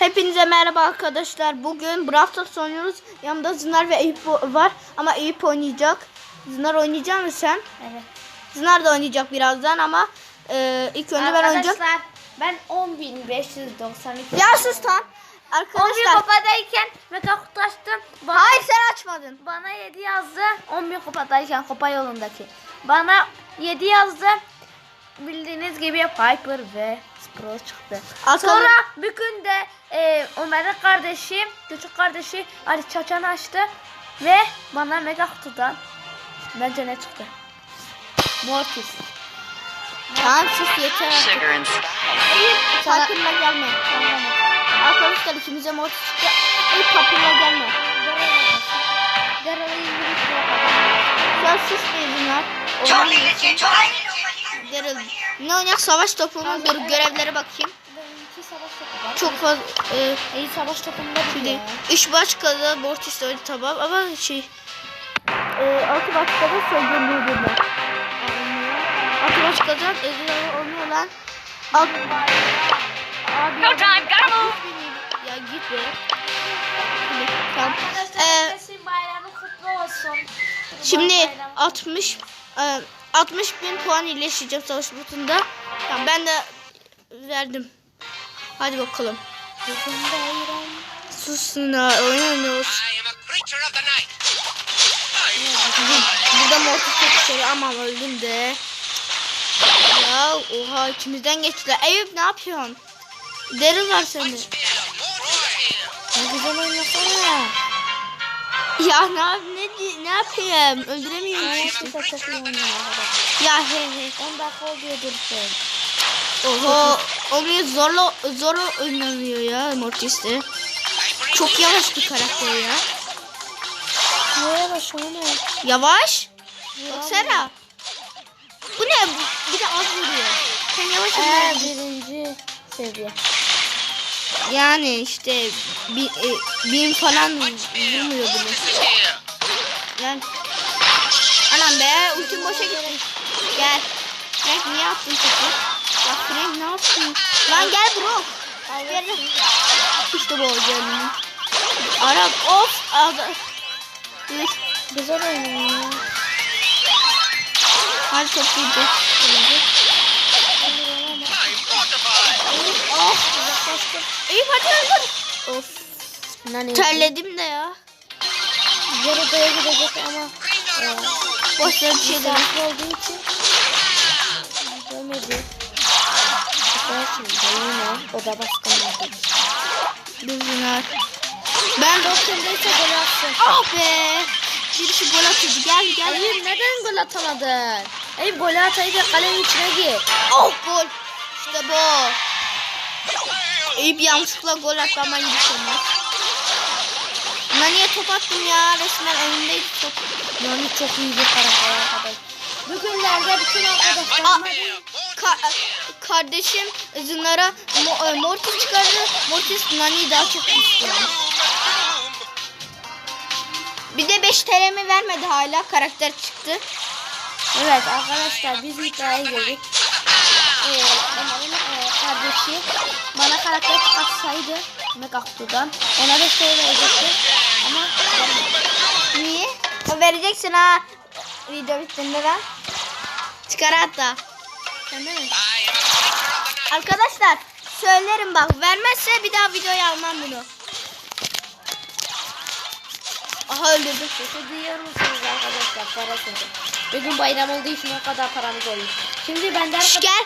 Hepinize merhaba arkadaşlar. Bugün Brawl Stars oynuyoruz. Yanımda Zınar ve Eyüp var ama Eyüp oynayacak. Zınar oynayacak mısın sen? Evet. Zınar da oynayacak birazdan ama e, ilk önce ben oynayacağım. Arkadaşlar ben 10.592. Ya sus lan. 11 Arkadaşlar. kupadayken mega kutu açtım. Bana, Hayır sen açmadın. Bana 7 yazdı. 11 kupadayken kupa yolundaki. Bana 7 yazdı. Bildiğiniz gibi Piper ve Sprout çıktı. Arkadaş- Sonra bir gün de e, Ömer'in kardeşi, küçük kardeşi Ali Çaçan açtı. Ve bana mega kutudan bence ne çıktı? Mortis. Tamam sus yeter Papyr'la gelme. Arkadaşlar ikimize mod çıktı. Eyüp Papyr'la gelme. Ya sus be Zınar. Totally legit. Daryl. Ne oynayak savaş topumuz dur görevlere bakayım. Çok fazla e, iyi savaş topunda Şimdi iş başkada Mortis öyle tamam ama şey e, altı başkada söyleniyor bunlar. Altı başkada ezilere olmuyor lan. Alt... Abi, No time, gotta move. Ya git be. Şimdi, Tamam. Ee, bayramı kutlu olsun. şimdi Bayram. 60 e, 60 bin puan iyileşeceğim savaş butunda. Tamam ben de verdim. Hadi bakalım. Susun ha oynamıyoruz. Burada mortis çok şey ama öldüm de. Ya oha içimizden geçtiler. Eyüp ne yapıyorsun? Derin var sende. Ne güzel oynasana. Ya ne yap ne, di- ne yapayım? Öldüremiyorum işte. Çok iyi oynuyor arkadaşlar. Ya he he. 10 dakika oluyor dursun. Oha. Oluyor zorla zor oynanıyor ya Mortis'te. Çok yavaş bir karakter ya. Şuraya bak şöyle. Yavaş. Baksana. Bu ne? Bir de az vuruyor. Sen yavaş Ee, oynuyorsun. birinci seviye. Yani işte bir, e, bin falan vurmuyor bile. Yani anam be ultim boşa gitti. Gel. Frank niye attın topu? Ya Frank ne yaptın? Lan gel bro. Gel. İşte bu canım. Arap of. Evet. Güzel oynuyor. Hadi. Oh. İyi hadi öldür. Of. Terledim de ya. Yarıdaya gidecek ama e, Boş ver bir şey. Misafir olduğu için Görmedi. Ben şimdi yine oda baskınladı. Düzgünler. Ben 90'daysa gol atsın. Ah be. Birisi gol atıyordu. Gel gel. Eyüp neden gol atamadın? Eyüp gol atayı da kalenin içine gir. Oh gol. İşte bu. Eyüp yanlışlıkla gol iyi sonra. Naniye top attım ya. Resmen önündeydi top. Yani çok iyi bir karakter arkadaş. Bugünlerde bütün arkadaşlarıma ka- kardeşim Zınara Mo- e, Mortis çıkardı. Mortis Nani'yi daha çok istiyor. Bir de 5 TL'mi vermedi hala. Karakter çıktı. Evet arkadaşlar biz iddiaya girdik. Ee, Ömer'in e, kardeşi bana karakter çıkartsaydı Mega Kutu'dan ona da şey verecekti ama Niye? O vereceksin ha. Video bittiğinde lan. Çıkar hatta. Arkadaşlar söylerim bak vermezse bir daha videoya almam bunu. Aha öldürdüm. Sesi duyuyor musunuz arkadaşlar parasını? Bugün bayram olduğu için o kadar paramız oluyor. Şimdi ben de Şş, arkadaşlar... gel.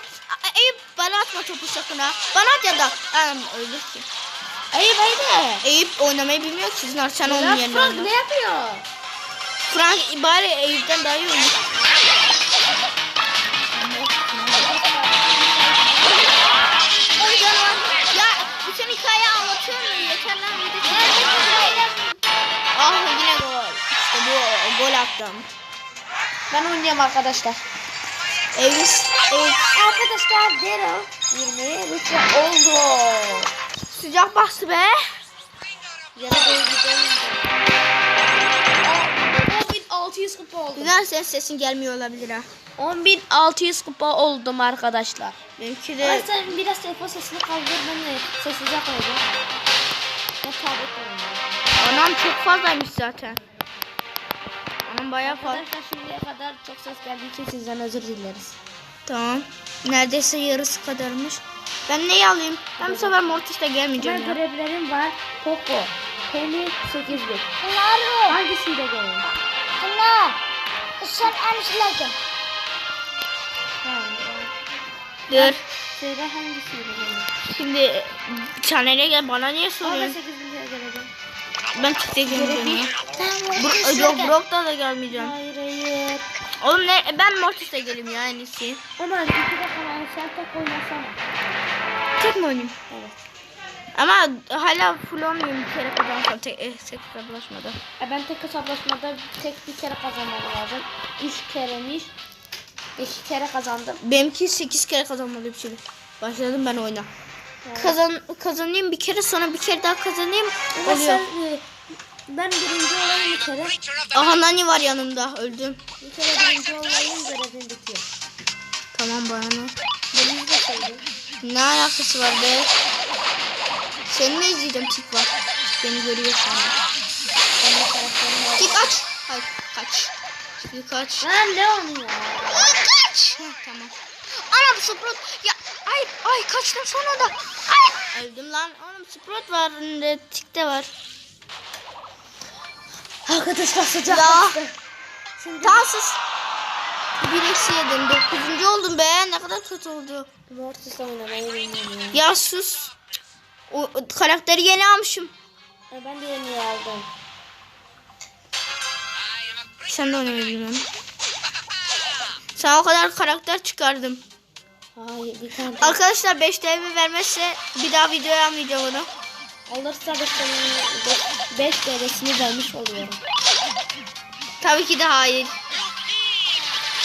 Eyüp bana atma topu sakın ha. Bana at ya da. Anam öldürsün. Eyüp haydi. Eyüp oynamayı bilmiyor ki. Sizin sen onun yerine Frank oyna. ne yapıyor? Frank bari Eyüp'ten daha iyi oynuyor. Ya bütün hikaye anlatıyorum. Yeter lan. Ah yine gol. İşte bu gol attım. Ben oynayayım arkadaşlar. Eyüp. Arkadaşlar Daryl 20 lütfen oldu. Sıcak bastı be. Yarı doğru gidelim. 10.600 kupa oldum. Güzel senin sesin gelmiyor olabilir ha. 10.600 kupa oldum arkadaşlar. Benimki Ben de sen biraz telefon sesini kaldır ben de sessize koyacağım. Anam çok fazlaymış zaten. Anam bayağı fazla. Arkadaşlar şimdiye kadar çok ses geldiği için sizden özür dileriz. Tamam. Neredeyse yarısı kadarmış. Ben neyi alayım? Ben bu sefer Mortis'te gelmeyeceğim Ben ya. görevlerim var. Poco. Penny 8000. Bunlar Hangisiyle gelin? Bunlar. Sen anlaşılacaksın. Dur. Söyle hangisiyle gelin? Şimdi Çanel'e gel bana niye Ama ben soruyorsun? 8000'e geleceğim. Ben ya. Tamam. Bro- yok Brock'ta da gelmeyeceğim. Hayır hayır. Oğlum ne ben Mortis'te geleyim ya en iyisi. İki dakika yani sen tek oynasana. Tek mi oynayayım? Evet. Ama hala full olmayayım bir kere kazansam tek, eh, tek bulaşmadan. E ben tek hesaplaşmada tek bir kere kazanmam lazım. Üç keremiş. İki kere kazandım. Benimki 8 kere kazanmalı bir şey. Başladım ben oyuna. Kazan kazanayım bir kere sonra bir kere daha kazanayım oluyor. sen, e, ben birinci olayım bir kere. Aha Nani var yanımda öldüm. Bir kere birinci olayım görevim bitiyor. Tamam bana? Benim de söyledim. Ne alakası var be? Seni mi izleyeceğim tik var. Beni görüyor var. Tik aç. Hayır kaç. Tik kaç. Lan ne onu ya? Kaç. Heh, tamam. Anam Sprout. Ya ay ay kaçtım sonra da. Ay. Öldüm lan. Oğlum Sprout var. Tik de var. Arkadaşlar sıcak Ya. Şimdi Tansız. Bir eksi yedim. Dokuzuncu oldum be. Ne kadar kötü oldu. Mortis'le oynamayı bilmiyorum ya. Ya sus. O, o karakteri yeni almışım. E, ben de yeni aldım. Sen de oynamayı bilmiyorum. Sana o kadar karakter çıkardım. Hayır bir tane. Arkadaşlar 5 TL vermezse bir daha video yapmayacağım onu. Olursa da senin 5 TL'sini vermiş oluyorum. Tabii ki de hayır.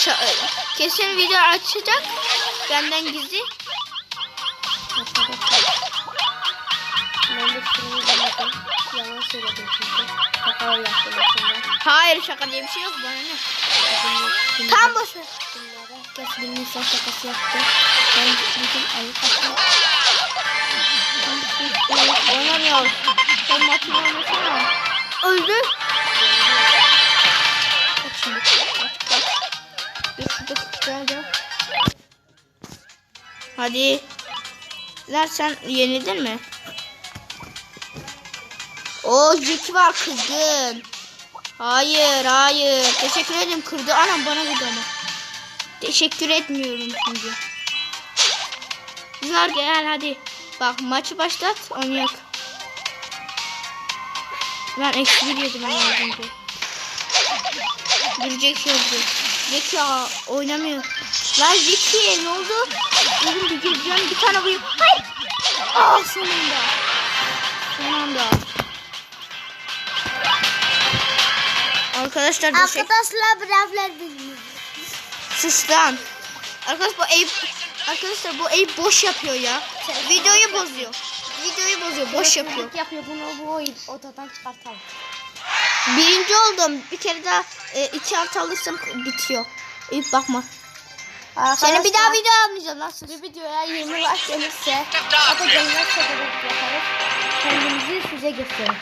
E, kesin video açacak. Benden gizli. Hayır şaka diye bir şey yok bana ne. Tam boş ver. Herkes bir Nisan şakası yaptı. Ben bütün ayı kaçtım. Oynamıyor. Sen maçını oynasana. Öldü. Hadi. Lan sen yenildin mi? O Jiki var kızgın. Hayır hayır. Teşekkür ederim kırdı. Anam bana vurdu ama. Teşekkür etmiyorum şimdi. Güzel gel hadi. Bak maçı başlat oynayak. Ben eksi bir yedim ben az önce. Jack. Jack ya oynamıyor. Lan Jack'i ne oldu? Dedim bir gireceğim bir tane vurayım. Hayır. Aa son anda. Son anda. Arkadaşlar bir şey... Arkadaşlar birader bilmiyor. Sus lan. Arkadaş bu Eyüp Arkadaşlar bu Eyüp boş yapıyor ya. Videoyu bozuyor. Videoyu bozuyor. Boş yapıyor. Yapıyor. Bunu bu odadan çıkartalım. Birinci oldum. Bir kere daha e, iki artı alırsam bitiyor. Eyüp bakma. Seni bir daha video almayacağım sus. Bir videoya 20 like gelirse sebebi yaparız. Kendimizi size gösteririz.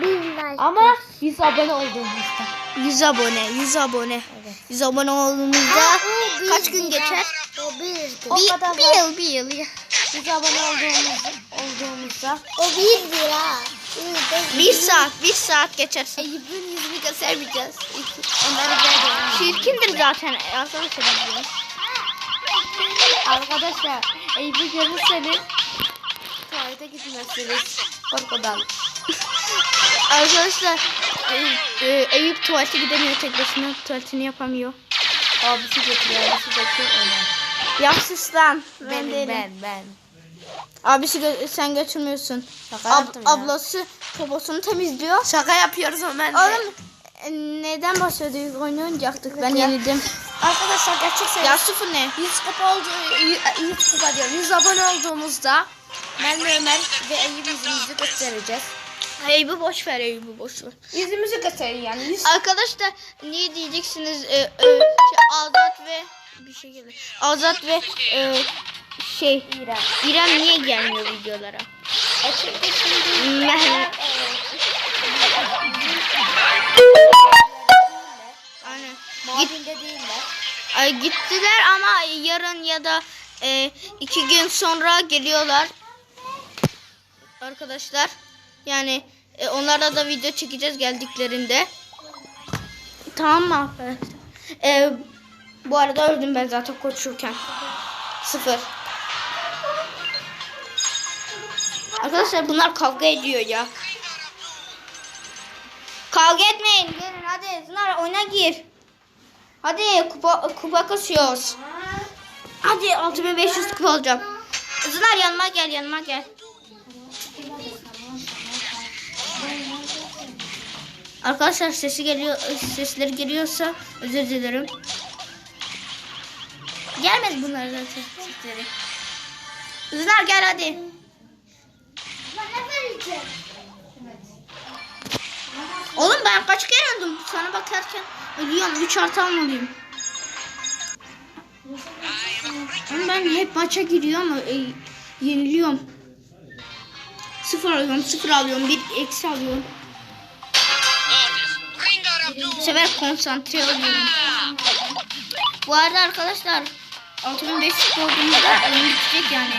Bilmez. Ama 100 abone olduğumuzda. 100 abone. 100 abone. Evet. 100 abone olduğumuzda o bir kaç gün geçer? O bir. O bir, kadar bir yıl bir yıl. ya. 100 abone olduğumuz, olduğumuzda O bir lira. Bir saat. Bir saat geçer. Eyüp'ün yüzünü göstermeyeceğiz. Onları böyle Çirkindir zaten arkadaşlar. arkadaşlar Eyüp'ü görürseniz tuvalete gitmezsiniz. Korkudan. Arkadaşlar e, e, Eyüp tuvalete gidemiyor tek başına tuvaletini yapamıyor. Abisi götürüyor, abisi götürüyor oynar. Ya sus lan. Ben değilim. ben ben. Abisi gö- sen götürmüyorsun. Şaka Ab- ya. ablası poposunu temizliyor. Şaka yapıyoruz Ömer. Oğlum e, neden? Oyun oynayacaktık. Ben yenildim. Arkadaşlar gerçek sayı Ya sıfır ne? 100 kupa oldu 100 kupa diyorum 100 abone olduğumuzda ben ve Ömer ve Eyüp yüzümüzü göstereceğiz. Eyüp'ü boş ver Eyüp'ü boş ver. Yüzümüzü gösterin yani. Yüz... Arkadaşlar niye diyeceksiniz? E, e, şey, Azat ve bir şey gelir. Azat ve e, şey İrem. İrem niye gelmiyor videolara? E çünkü şimdi Meh- Aynen. Git, Mardin'de değiller. ay, gittiler ama yarın ya da e, iki gün sonra geliyorlar. Arkadaşlar. Yani e, onlara da video çekeceğiz geldiklerinde. Tamam mı arkadaşlar? E, bu arada öldüm ben zaten koşurken. Sıfır. Arkadaşlar bunlar kavga ediyor ya. Kavga etmeyin. Gelin hadi Zınar oyuna gir. Hadi kupa, kupa kasıyoruz. Hadi 6500 kupa olacağım. Zınar yanıma gel yanıma gel. Arkadaşlar sesi geliyor sesleri geliyorsa özür dilerim. Gelmez bunlar zaten sesleri. Zınar gel hadi. Oğlum ben kaç kere öldüm? Sana bakarken ölüyorum. 3 artı almalıyım. Ama ben hep maça giriyorum. E, yeniliyorum. Sıfır alıyorum, sıfır alıyorum, bir eksi alıyorum. Bu sefer konsantre oluyorum. Bu arada arkadaşlar 6500 olduğumuzda oyun bitecek yani.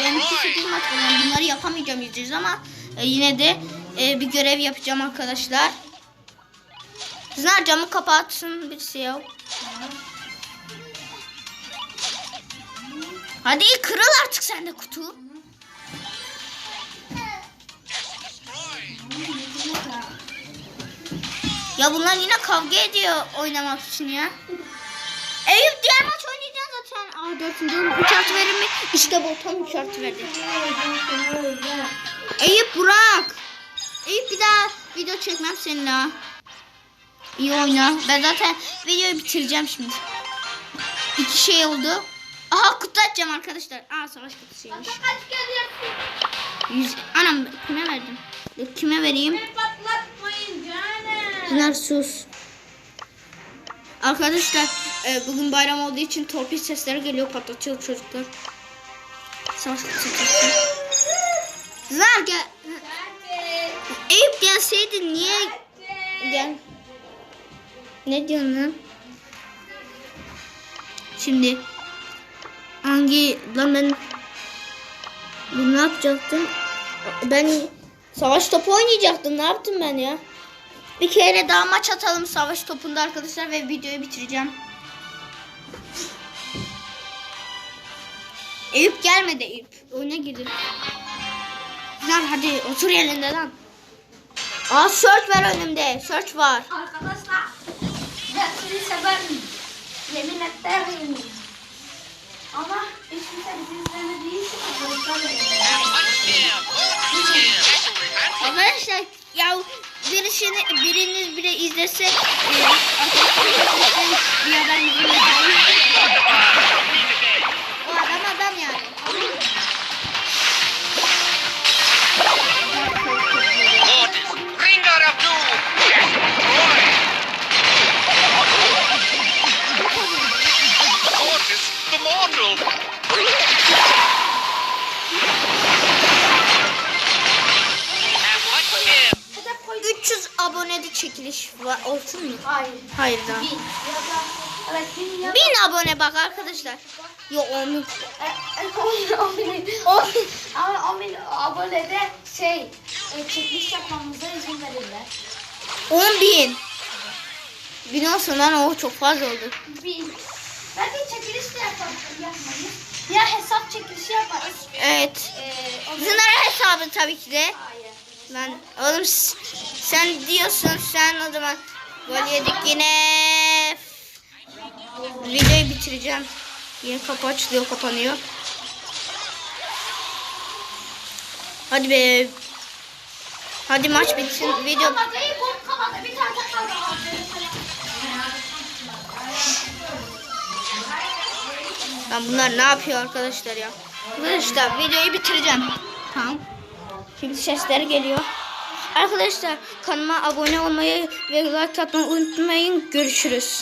Ben iki sekiz maç oynadım. Bunları yapamayacağım yüzdeyiz ama e, yine de e, bir görev yapacağım arkadaşlar. Zınar camı kapatsın birisi ya. Hadi kırıl artık sen de kutu. Ya bunlar yine kavga ediyor oynamak için ya. Eyüp diğer maç oynayacağız zaten. Aa dördüncü 3 artı verir mi? İşte bu tam 3 artı verdi. Eyüp Burak. Eyüp bir daha video çekmem seninle ha. İyi oyna. Ben zaten videoyu bitireceğim şimdi. İki şey oldu. Aha kutu açacağım arkadaşlar. Aa savaş kutusuymuş. Yüz... Anam kime verdim? Kime vereyim? Canım. Pınar sus. Arkadaşlar e, bugün bayram olduğu için torpil sesleri geliyor patlatıyor çocuklar. Savaş kutusu. Zar gel. Eyüp gelseydin niye gel? Ne diyorsun lan? Şimdi hangi lan ben bunu ne yapacaktım? Ben savaş topu oynayacaktım. Ne yaptım ben ya? Bir kere daha maç atalım savaş topunda arkadaşlar ve videoyu bitireceğim. Eyüp gelmedi Eyüp. Oyuna girdi. Lan hadi otur yerinde lan. Aa search var önümde. Search var. Arkadaşlar. Ben sizi severim. Yemin ederim. Ama hiç kimse bizi izlemediği için arkadaşlar. Arkadaşlar ya birisini biriniz bile izlese e, arkadaşlar bir adam izlemez. Arkadaşlar. Yok 10 bin. E, e, o bin- o bin- Ama o bin abonede şey e, çekiliş yapmamıza izin verirler. 10 bin. Bin olsun lan o çok fazla oldu. Bin. Belki çekiliş de yapalım. Yapmayız. Ya hesap çekilişi yaparız. Evet. Ee, o Zınar hesabı tabii ki de. Hayır. Lan oğlum sen diyorsun sen o zaman gol yedik yine. Videoyu bitireceğim. Yine kapı açılıyor kapanıyor. Hadi be. Hadi maç bitsin. Video. Lan bunlar ne yapıyor arkadaşlar ya? Arkadaşlar videoyu bitireceğim. Tamam. Şimdi sesleri geliyor. Arkadaşlar kanalıma abone olmayı ve like atmayı unutmayın. Görüşürüz.